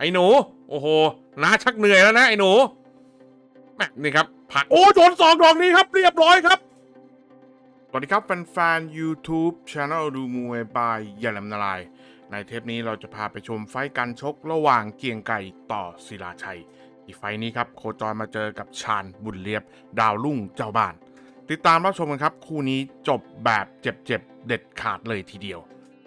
ไอ้หนู โอ้โหน้าชักเหนื่อยแล้วนะไอ้หนูแม่นี่ครับผักโอ้โดนสองดอกนี้ครับ เรียบร้อยครับสวัสดีครับแฟนๆ YouTube Channel ดูมวยบายอย่าลำนาลาย ในเทปนี้เราจะพาไปชมไฟท์การชกระหว่างเกียงไก่ต่อศิลาชัย อีกไฟท์นี้ครับโคจรมาเจอกับชาญบุญเลียบ ดาวรุ่งเจ้าบ้าน ติดตามรับชมกันครับ คู่นี้จบแบบเจ็บๆเด็ดขาดเลยทีเดียว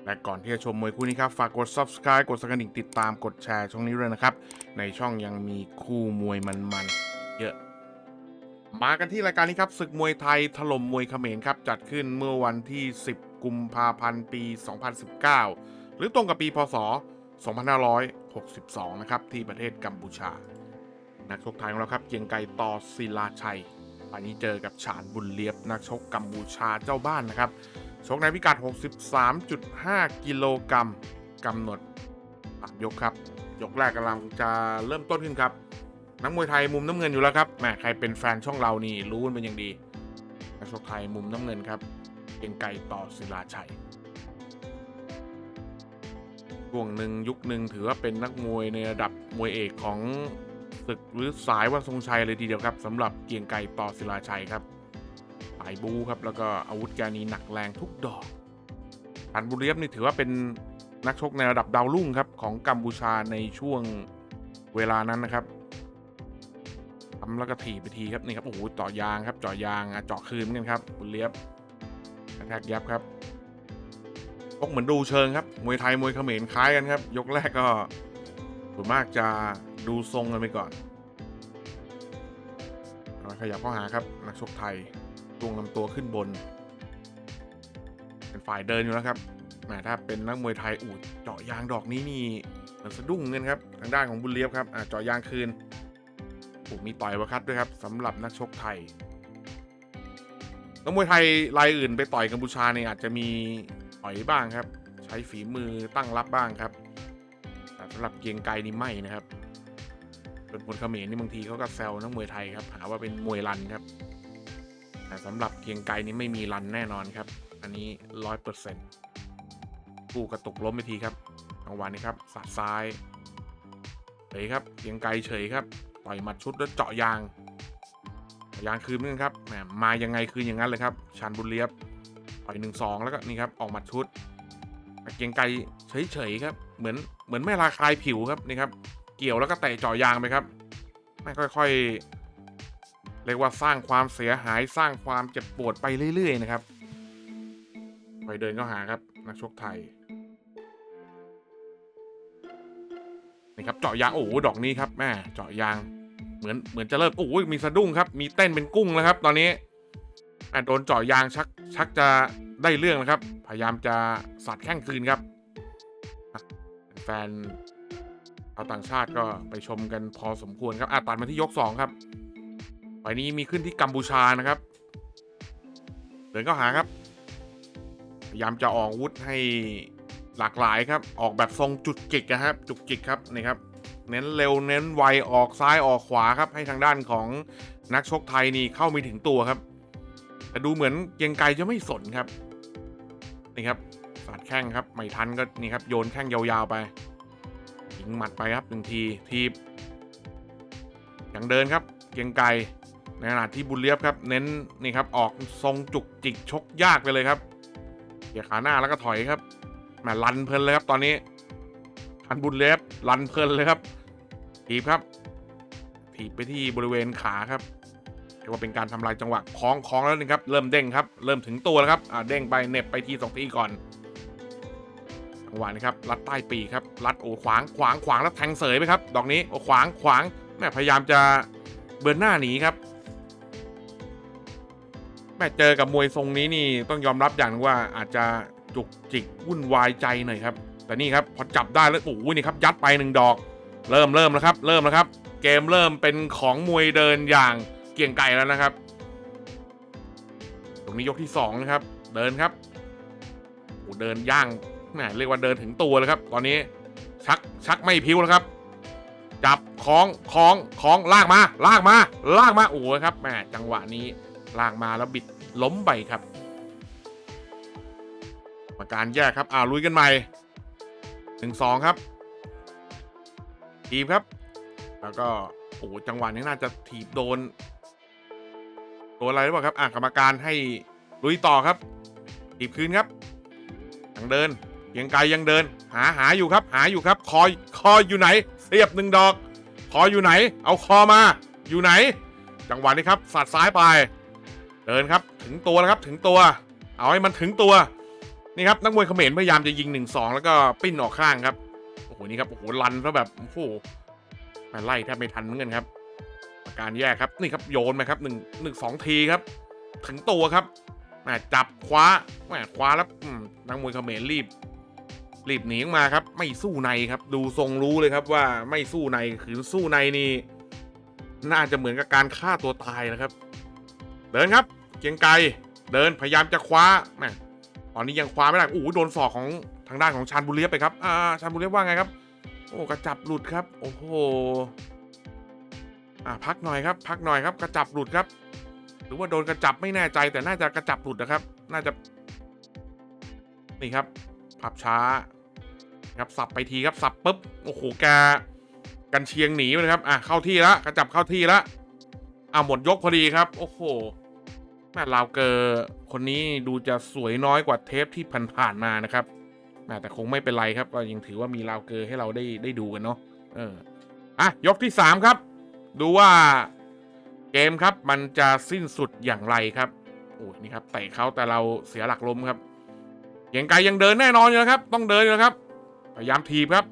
และก่อนที่จะชมมวยคู่นี้ครับ ฝากกด subscribe กดสังกระดิ่งติดตามกดแชร์ช่องนี้ด้วยนะครับ ในช่องยังมีคู่มวยมันๆ เยอะ มากันที่รายการนี้ครับศึกมวยไทยถล่มมวยเขมรครับ จัดขึ้นเมื่อวันที่ 10 กุมภาพันธ์ปี 2019 หรือตรงกับปีพศ 2562 นะครับ ที่ประเทศกัมพูชา นักชกไทยของเราครับเกียงไกรต่อศิลาชัยวันนี้เจอกับฉานบุญเลียบนักชกกัมพูชาเจ้าบ้านนะครับ ชกในพิกัด 63.5 กิโลกรัมกำหนดตัดยกครับ ยกแรกกำลังจะเริ่มต้นขึ้นครับ นักมวยไทยมุมน้ำเงินอยู่แล้วครับแหมใครเป็นแฟนช่องเรานี่รู้กันเป็นอย่างดีนักชกไทยมุมน้ำเงินครับเกียงไก่ต่อศิลาชัยช่วงหนึ่งยุคหนึ่งถือว่าเป็นนักมวยในระดับมวยเอกของศึกหรือสายวันทรงชัยเลยทีเดียวครับสำหรับเกียงไก่ต่อศิลาชัยครับ สายบูครับแล้วก็อาวุธแกนี้หนักแรงทุกดอกอันบุรียบนี่ถือว่าเป็นนักชกในระดับดาวรุ่งครับของกัมพูชาในช่วงเวลานั้นนะครับทำแล้วก็ถีบไปทีครับนี่ครับโอ้โหเจาะยางครับเจาะยางอะเจาะคืนกันครับบุรียบกระแทกยับครับพกเหมือนดูเชิงครับมวยไทยมวยเขมรคล้ายกันครับ ยกแรกก็ส่วนมากจะดูทรงกันไปก่อนขยับเข้าหาครับนักชกไทย ตวงลำตัวขึ้นบน เป็นฝ่ายเดินอยู่แล้วครับแหมถ้าเป็นนักมวยไทยอูดเจาะยางดอกนี้นี่มันสะดุ้งเงินครับทางด้านของบุญเลียบครับอะเจาะยางคืนถูกมีต่อยประคัดด้วยครับสำหรับนักชกไทยนักมวยไทยรายอื่นไปต่อยกัมพูชาเนี่ยอาจจะมีต่อยบ้างครับ ใช้ฝีมือตั้งรับบ้างครับแต่สำหรับเกียงไกรนี่ไม่นะครับเป็นคนเขมรนี่บางทีเขาก็แซวนักมวยไทยครับหาว่าเป็นมวยรันครับ แต่สำหรับเกียงไกรนี่ไม่มีรันแน่นอนครับ อันนี้ร้อยเปอร์เซ็นต์กู้กระตุกล้มไปทีครับจังหวะนี้ครับสาดซ้ายเฉยครับเกียงไกรเฉยครับต่อยหมัดชุดแล้วเจาะยางยางคืนนกันครับแหมมายังไงคืนอย่างนั้นเลยครับชันบุญเลียบต่อยหนึ่งสองแล้วก็นี่ครับออกหมัดชุดเกียงไกรเฉยๆครับเหมือนเหมือนไม่ระคายผิวครับนี่ครับเกี่ยวแล้วก็เตะเจาะยางไปครับไม่ค่อยๆ เรียกว่าสร้างความเสียหายสร้างความเจ็บปวดไปเรื่อย ๆ นะครับไปเดินเข้าหาครับ นักชกไทยนี่ครับเจาะยางโอ้โหดอกนี้ครับแม่เจาะยาง เหมือนเหมือนจะเริ่มโอ้โหมีสะดุ้งครับ มีเต้นเป็นกุ้งแล้วครับ ตอนนี้อะโดนเจาะยางชักชักจะได้เรื่องนะครับ พยายามจะสัดแข้งคืนครับ แฟนเอาต่างชาติก็ไปชมกันพอสมควรครับอาตัดมาที่ยก2ครับ ไฟนี้มีขึ้นที่กัมพูชานะครับ เดินเข้าหาครับ พยายามจะออกวุธให้หลากหลายครับ ออกแบบทรงจุดจิกนะครับ จุกจิกครับนี่ครับ เน้นเร็วเน้นไวออกซ้ายออกขวาครับ ให้ทางด้านของนักชกไทยนี่เข้าไม่ถึงตัวครับ แต่ดูเหมือนเกียงไกรจะไม่สนครับนี่ครับสาดแข้งครับไม่ทันก็นี่ครับโยนแข้งยาวๆไปยิงหมัดไปครับหนึ่งทีทีบยังเดินครับ เกียงไกร ในขณะที่บุญเลียบครับ เน้นนี่ครับออกทรงจุกจิกชกยากไปเลยครับเหยียดขาหน้าแล้วก็ถอยครับแหมลันเพลินเลยครับตอนนี้ทันบุญเลียบลันเพลินเลยครับถีบครับถีบไปที่บริเวณขาครับเรียกว่าเป็นการทำลายจังหวะคล้องคล้องแล้วนี่ครับเริ่มเด้งครับเริ่มถึงตัวแล้วครับอ่าเด้งไปเน็บไปทีสองทีก่อนจังหวะนี้ครับรัดใต้ปีกครับรัดโอ้ขวางขวางขวางแล้วแทงเสยไปครับดอกนี้โอ้ขวางขวางแม่พยายามจะเบิร์นหน้าหนีครับ ม่เจอกับมวยทรงนี้นี่ต้องยอมรับอย่างว่าอาจจะจุกจิกวุ่นวายใจหน่อยครับ แต่นี่ครับพอจับได้แล้วโอ้ยนี่ครับยัดไปหนึ่งดอก เริ่มเริ่มแล้วครับ เริ่มแล้วครับ เกมเริ่มเป็นของมวยเดินอย่างเกี่ยงไก่แล้วนะครับ ตรงนี้ยกที่สองนะครับ เดินครับโอ้เดินย่างแหมเรียกว่าเดินถึงตัวเลยครับ ตอนนี้ชักชักไม่พิ้วแล้วครับจับคล้องคล้องคล้องลากมาลากมาลากมาโอ้โหครับแหมจังหวะนี้ ลากมาแล้วบิดล้มไปครับกรรมการแยกครับอ่าลุยกันใหม่หนึ่งสองครับทีบครับ แล้วก็โอ้จังหวะนี้น่าจะถีบโดนโดนอะไรหรือเปล่าครับอะกรรมการให้ลุยต่อครับถีบคืนครับยังเดินยังไกลยังเดิน หาหาอยู่ครับ หาอยู่ครับ คอยคออยู่ไหน เสียบหนึ่งดอก คออยู่ไหน เอาคอมา อยู่ไหน จังหวะนี้ครับสัดซ้ายไป เดินครับถึงตัวแล้วครับถึงตัว เอาให้มันถึงตัวนี่ครับนักมวยเขมรพยายามจะยิงหนึ่งสองแล้วก็ปิ้นออกข้างครับโอ้โหนี่ครับโอ้โหลันซะแบบโอ้โหม่ไล่แทบไม่ทันเหมือนกันครับอาการแยกครับนี่ครับโยนมาครับหนึ่งหนึ่งสองทีครับ ถึงตัวครับแมจับคว้าแมคว้าแล้วนักมวยเขมรรีบ รีบหนีออกมาครับ ไม่สู้ในครับ ดูทรงรู้เลยครับว่าไม่สู้ในคือสู้ในนี่น่าจะเหมือนกับการฆ่าตัวตายนะครับ เดินครับเกียงไกรเดินพยายามจะคว้าแม่ตอนนี้ยังคว้าไม่ได้โอ้โหโดนศอกของทางด้านของชานบุเรียไปครับอ่าชานบุเรียว่าไงครับ โอ้กระจับหลุดครับ โอ้โหอ่าพักหน่อยครับ พักหน่อยครับกระจับหลุดครับ หรือว่าโดนกระจับไม่แน่ใจแต่น่าจะกระจับหลุดนะครับ น่าจะนี่ครับผับช้าครับสับไปทีครับสับปุ๊บโอ้โหแกกันเชียงหนีไปเลยครับอะเข้าที่ละกระจับเข้าที่ละอะหมดยกพอดีครับ โอ้โห แม่ลาวเกอร์คนนี้ดูจะสวยน้อยกว่าเทปที่ผ่านๆมานะครับแม่แต่คงไม่เป็นไรครับก็ยังถือว่ามีลาวเกอร์ให้เราได้ได้ดูกันเนาะเอออะยกที่สามครับ ดูว่าเกมครับมันจะสิ้นสุดอย่างไรครับโอ้ยนี่ครับเตะเขาแต่เราเสียหลักล้มครับเกียงไกยังเดินแน่นอนอยู่นะครับ ต้องเดินอยู่นะครับพยายามทีบครับ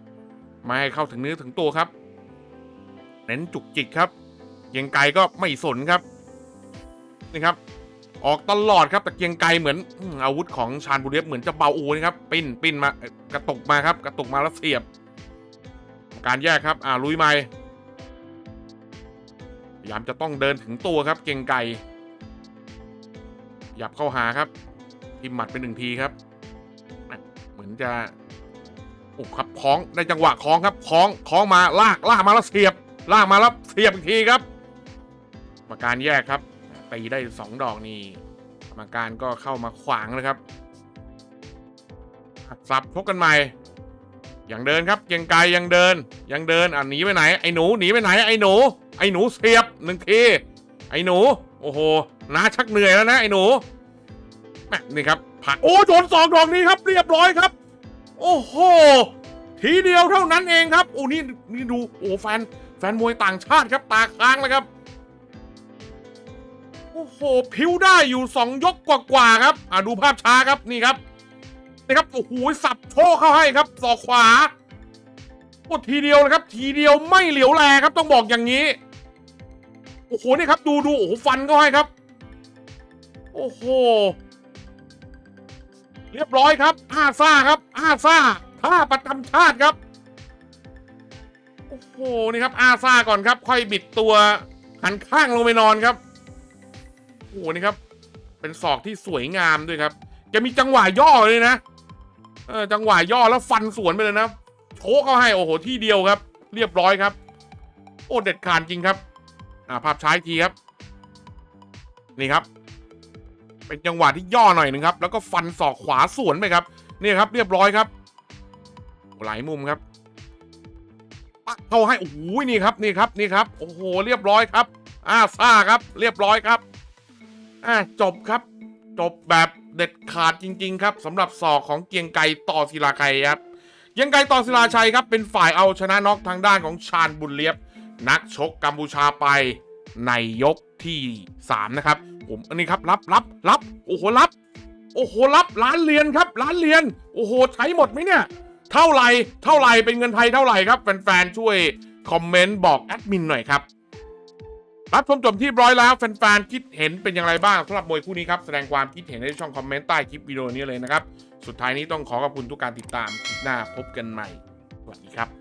ไม่ให้เข้าถึงเนื้อถึงตัวครับ เน้นจุกจิกครับเกียงไกก็ไม่สนครับนี่ครับ ออกตลอดครับแต่เกียงไกเหมือนอาวุธของชาญบุรีเหมือนจะเบาอูนะครับ ปิ้นปิ้นมากระตุกมาครับ กระตุกมาแล้วเสียบ การแยกครับ อ่าลุยไม่พยายามจะต้องเดินถึงตัวครับ เกียงไกหยับเข้าหาครับทิมหมัดเป็นหนึ่งทีครับ เหมือนจะโอ้ครับคล้องได้จังหวะคล้องครับคล้องคล้องมาลากลากมาแล้วเสียบลากมาแล้วเสียบอีกทีครับกรรมการแยกครับ ตีได้สองดอกนี่กรรมการก็เข้ามาขวางเลยครับสับพบกันใหม่ยังเดินครับยังไกลยังเดิน ยังเดินอะหนีไปไหนไอ้หนูหนีไปไหนไอ้หนู ไอ้หนูเสียบหนึ่งทีไอ้หนู โอ้โหน้าชักเหนื่อยแล้วนะไอ้หนูนี่ครับผักโอ้โดนสองดอกนี้ครับ เรียบร้อยครับ โอ้โหทีเดียวเท่านั้นเองครับ โอ้นี่นี่ดูโอ้แฟนแฟนมวยต่างชาติครับตาค้างเลยครับ โอ้โหผิวได้อยู่สองยกกว่าๆครับ อ่าดูภาพช้าครับนี่ครับนี่ครับโอ้โหสับโชกเข้าให้ครับศอกขวาโอ้ทีเดียวนะครับ ทีเดียวไม่เหลียวแลครับต้องบอกอย่างนี้โอ้โหนี่ครับดูดูโอ้โหฟันเข้าให้ครับ โอ้โหเรียบร้อยครับอาซ่าครับอาซ่าท่าประจำชาติครับโอ้โหนี่ครับอาซ่าก่อนครับ ค่อยบิดตัวหันข้างลงไปนอนครับ โอ้โหนี่ครับ เป็นศอกที่สวยงามด้วยครับจะมีจังหวะย่อเลยนะเออจังหวะย่อแล้วฟันสวนไปเลยนะโชกเข้าให้โอ้โหที่เดียวครับ เรียบร้อยครับ โอ้เด็ดขาดจริงครับ อ่าภาพช้าอีกทีครับ นี่ครับ เป็นจังหวะที่ย่อหน่อยหนึ่งครับ แล้วก็ฟันศอกขวาสวนไปครับนี่ครับ เรียบร้อยครับหลายมุมครับปักเข้าให้โอ้โหนี่ครับนี่ครับนี่ครับโอ้โหเรียบร้อยครับ อ่าซ่าครับ เรียบร้อยครับ อ่าจบครับ จบแบบเด็ดขาดจริง ๆ ครับสำหรับศอกของเกียงไกรต่อศิลาชัยครับเกียงไกรต่อศิลาชัยครับ เป็นฝ่ายเอาชนะน็อกทางด้านของชาญบุญเลียบ นักชกกัมพูชาไปในยกที่ 3 นะครับ ผมอันนี้ครับรับรับรับโอ้โหรับ โอ้โหรับล้านเหรียญครับล้านเหรียญโอ้โหใช้หมดไหมเนี่ยเท่าไหร่เท่าไหร่เป็นเงินไทยเท่าไหร่ครับแฟนๆช่วยคอมเมนต์บอกแอดมินหน่อยครับ รับชมจบที่ร้อยแล้วแฟนๆคิดเห็นเป็นอย่างไรบ้างสำหรับมวยคู่นี้ครับ แสดงความคิดเห็นในช่องคอมเมนต์ใต้คลิปวิดีโอนี้เลยนะครับ สุดท้ายนี้ต้องขอขอบคุณทุกการติดตามคลิปหน้าพบกันใหม่ สวัสดีครับ